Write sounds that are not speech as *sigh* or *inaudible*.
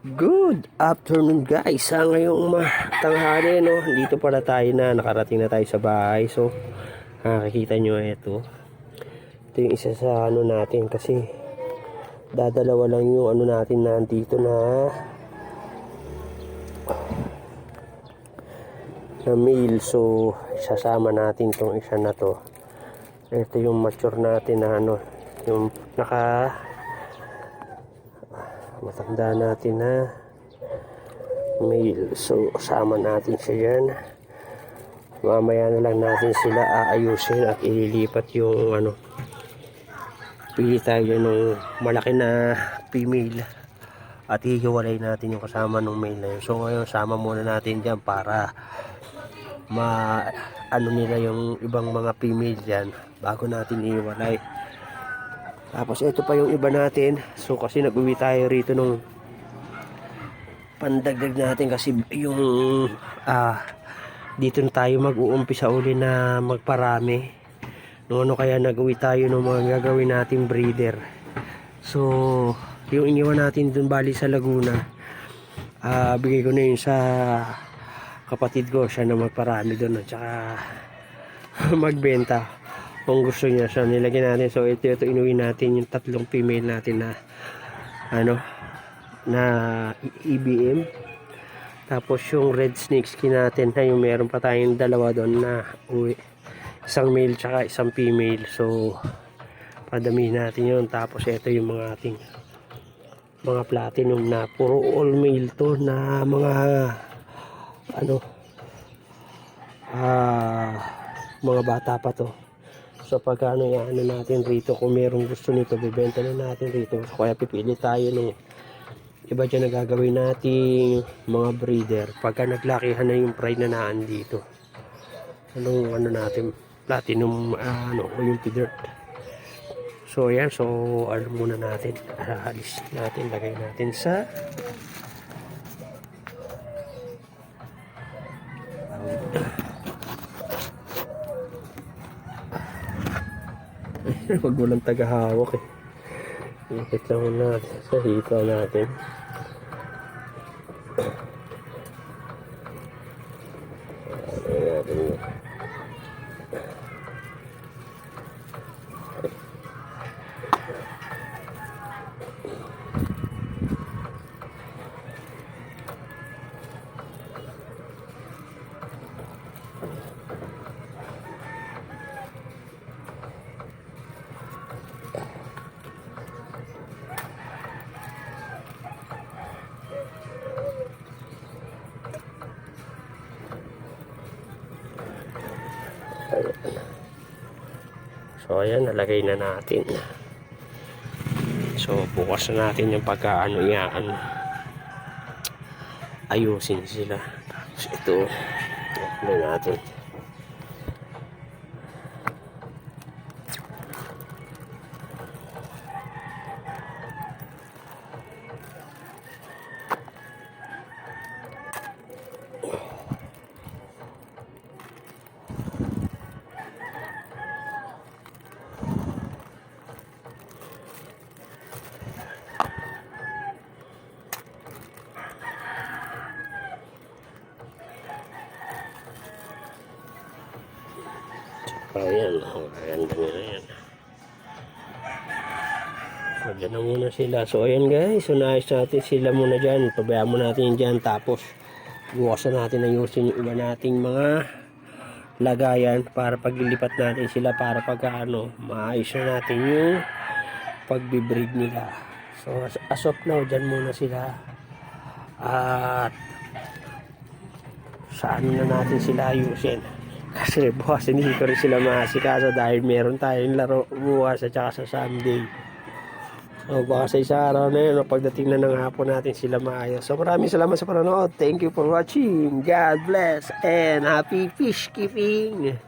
Good afternoon guys. Sa ngayong tanghali no, dito pala tayo na nakarating na tayo sa bahay. So, nakikita nyo ito. Ito yung isa sa ano natin kasi dadalawa lang yung ano natin nandito na na meal. So, sasama natin tong isa na to. Ito yung mature natin na ano, yung naka matanda natin na. Male so kasama natin siya yan. Mamaya na lang natin sila aayusin at ililipat yung ano pili tayo ng malaki na female. At hihiwalay natin yung kasama ng male na yun. So ngayon sama muna natin dyan para ma ano nila yung ibang mga female dyan bago natin iwalay tapos ito pa yung iba natin. So kasi nag-uwi tayo rito nung pandagdag natin kasi yung ah dito na tayo mag-uumpisa uli na magparami. No ano kaya nag-uwi tayo ng mga gagawin nating breeder. So yung iniwan natin dun bali sa Laguna. Ah bigay ko na yun sa kapatid ko siya na magparami doon at saka *laughs* magbenta kung gusto niya so nilagyan natin. So ito ito inuwi natin yung tatlong female natin na ano na EBM tapos yung red snake skin natin na yung meron pa tayong dalawa doon na uwi. Isang male tsaka isang female. So padami natin yun. Tapos ito yung mga ating mga platinum na puro all male to na mga ano ah mga bata pa to So pagka ano natin rito, kung merong gusto nito, bibenta na natin rito. Kaya pipili tayo ng iba dyan na gagawin nating mga breeder. Pagka naglakihan na yung pride na naan dito. Anong ano natin, platinum, ano, yung dirt. So yan, so ano muna natin, alis natin, lagay natin sa *laughs* Huwag mo lang tagahawak eh. Ikit lang natin sa hita natin. So ayan, nalagay na natin. So bukas na natin yung pagkaano yan. Ayusin sila. Tapos ito, ano natin. Ayan, oh, ganda nila yan. Dyan na muna sila. So, ayan guys. So, naayos natin sila muna dyan. Pabayaan mo natin yan dyan. Tapos, buwasan natin ayusin yung iba nating mga lagayan para paglilipat natin sila para pagka ano, maayos na natin yung pagbibreed nila. So, as of now, dyan muna sila. At, saan na natin sila ayusin. Kasi bukas hindi ko rin sila maasikaso dahil meron tayong laro bukas at saka sa Sunday. So baka sa isa araw na yun, pagdating na ng hapon natin sila maayos. So maraming salamat sa panonood. Thank you for watching. God bless and happy fish keeping.